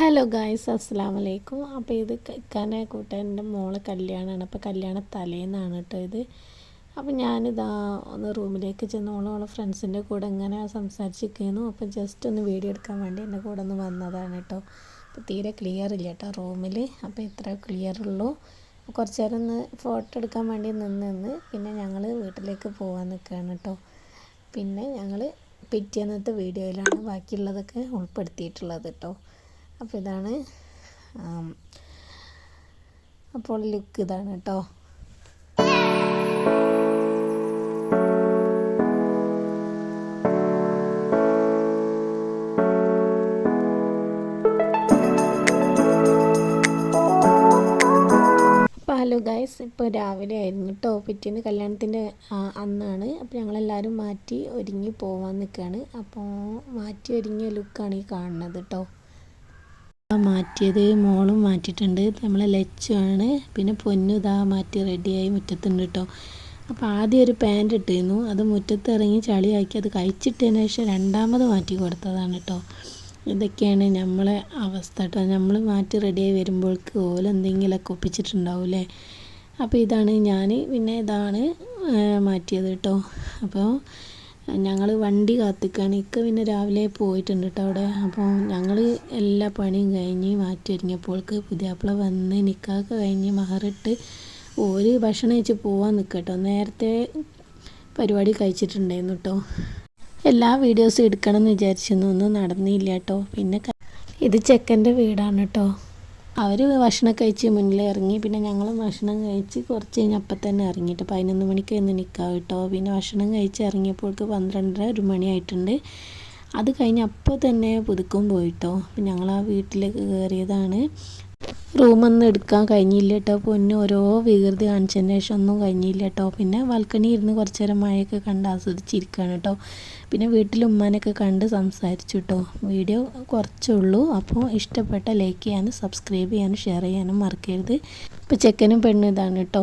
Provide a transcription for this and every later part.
Hello guys അസ്സാം വലൈക്കും അപ്പോൾ ഇത് ഇക്കാനെ കൂട്ടാന്റെ മോളെ കല്യാണമാണ് അപ്പോൾ കല്യാണ തലേന്നാണ് കേട്ടോ ഇത്. അപ്പോൾ ഞാനിതാ ഒന്ന് റൂമിലേക്ക് ചെന്ന് ഓളോളെ ഫ്രണ്ട്സിന്റെ കൂടെ ഇങ്ങനെ സംസാരിച്ചിരിക്കുന്നു. അപ്പോൾ ജസ്റ്റ് ഒന്ന് വീഡിയോ എടുക്കാൻ വേണ്ടി എന്റെ കൂടെ ഒന്ന് വന്നതാണ് കേട്ടോ. അപ്പോൾ തീരെ ക്ലിയർ ഇല്ല കേട്ടോ റൂമിൽ. അപ്പോൾ ഇത്ര ക്ലിയർ ഉള്ളൂ. കുറച്ച് നേരം ഒന്ന് ഫോട്ടോ എടുക്കാൻ വേണ്ടി നിന്ന് നിന്ന് പിന്നെ ഞങ്ങൾ വീട്ടിലേക്ക് പോകാൻ നിൽക്കുകയാണ് കേട്ടോ. പിന്നെ ഞങ്ങൾ പിറ്റേന്നത്തെ വീഡിയോയിലാണ് ബാക്കിയുള്ളതൊക്കെ ഉൾപ്പെടുത്തിയിട്ടുള്ളത് കേട്ടോ. അപ്പോൾ ഇതാണ് അപ്പോൾ ലുക്ക് ഇതാണ് കേട്ടോ ഹലോ ഗൈസ് ഇപ്പോൾ രാവിലെ ആയിരുന്നു കേട്ടോ പിറ്റേന്ന് കല്യാണത്തിന്റെ അന്നാണ്. അപ്പോൾ ഞങ്ങളെല്ലാവരും മാറ്റി ഒരുങ്ങി പോവാൻ നിൽക്കുകയാണ് അപ്പോൾ മാറ്റി ഒരുങ്ങിയ ലുക്കാണ് ഈ കാണുന്നത് കേട്ടോ മാറ്റിയത് മോളും മാറ്റിയിട്ടുണ്ട്. നമ്മളെ ലച്ചുമാണ് പിന്നെ പൊന്നു ഇതാ മാറ്റി റെഡിയായി മുറ്റത്തുണ്ട് കേട്ടോ അപ്പോൾ ആദ്യം ഒരു പാന്റ് ഇട്ടിരുന്നു. അത് മുറ്റത്ത് ഇറങ്ങി ചളിയാക്കി അത് കഴിച്ചിട്ടതിന് ശേഷം രണ്ടാമത് മാറ്റി കൊടുത്തതാണ് കേട്ടോ ഇതൊക്കെയാണ് നമ്മളെ അവസ്ഥ കേട്ടോ നമ്മൾ മാറ്റി റെഡിയായി വരുമ്പോഴേക്ക് ഓലെന്തെങ്കിലുമൊക്കെ ഒപ്പിച്ചിട്ടുണ്ടാവില്ലേ അപ്പോൾ ഇതാണ് ഞാൻ പിന്നെ ഇതാണ് മാറ്റിയത് കേട്ടോ അപ്പോൾ ഞങ്ങൾ വണ്ടി കാത്തിക്കാണ്. ഇക്ക പിന്നെ രാവിലെ പോയിട്ടുണ്ട് കേട്ടോ അവിടെ. അപ്പോൾ ഞങ്ങൾ എല്ലാ പണിയും കഴിഞ്ഞ് മാറ്റി ഒരുങ്ങിയപ്പോൾക്ക് പുതിയാപ്പിള വന്ന് നിക്കാക്ക് കഴിഞ്ഞ് മഹറിട്ട് ഒരു ഭക്ഷണം കഴിച്ച് പോവാൻ നിൽക്കട്ടോ നേരത്തെ പരിപാടി കഴിച്ചിട്ടുണ്ടായിരുന്നു കേട്ടോ എല്ലാ വീഡിയോസും എടുക്കണം എന്ന് വിചാരിച്ചിരുന്നു. ഒന്നും നടന്നില്ല കേട്ടോ പിന്നെ ഇത് ചെക്കന്റെ വീടാണ് കേട്ടോ അവർ ഭക്ഷണം കഴിച്ച് മുന്നിൽ ഇറങ്ങി. പിന്നെ ഞങ്ങൾ ഭക്ഷണം കഴിച്ച് കുറച്ച് കഴിഞ്ഞ് അപ്പം തന്നെ ഇറങ്ങിയിട്ട് പതിനൊന്ന് മണിക്ക് ഇന്ന് നിൽക്കാം കേട്ടോ പിന്നെ ഭക്ഷണം കഴിച്ച് ഇറങ്ങിയപ്പോൾക്ക് പന്ത്രണ്ടര ഒരു മണിയായിട്ടുണ്ട് അത് കഴിഞ്ഞ് അപ്പോൾ തന്നെ പുതുക്കും പോയിട്ടോ ഞങ്ങൾ ആ വീട്ടിലേക്ക് കയറിയതാണ്. റൂമൊന്നും എടുക്കാൻ കഴിഞ്ഞില്ല കേട്ടോ പൊന്നു ഓരോ വികൃതി കാണിച്ചതിന് ശേഷം ഒന്നും കഴിഞ്ഞില്ല കേട്ടോ പിന്നെ ബാൽക്കണി ഇരുന്ന് കുറച്ച് നേരം മഴയൊക്കെ കണ്ട് ആസ്വദിച്ചിരിക്കുകയാണ് കേട്ടോ പിന്നെ വീട്ടിൽ ഉമ്മാനൊക്കെ കണ്ട് സംസാരിച്ചു കേട്ടോ വീഡിയോ കുറച്ചേ ഉള്ളൂ അപ്പോൾ ഇഷ്ടപ്പെട്ട ലൈക്ക് ചെയ്യാനും സബ്സ്ക്രൈബ് ചെയ്യാനും ഷെയർ ചെയ്യാനും മറക്കരുത്. ഇപ്പോൾ ചെക്കനും പെണ്ണും ഇതാണ് കേട്ടോ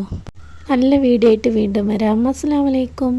നല്ല വീഡിയോ ആയിട്ട് വീണ്ടും വരാം. അസ്സാം വലൈക്കും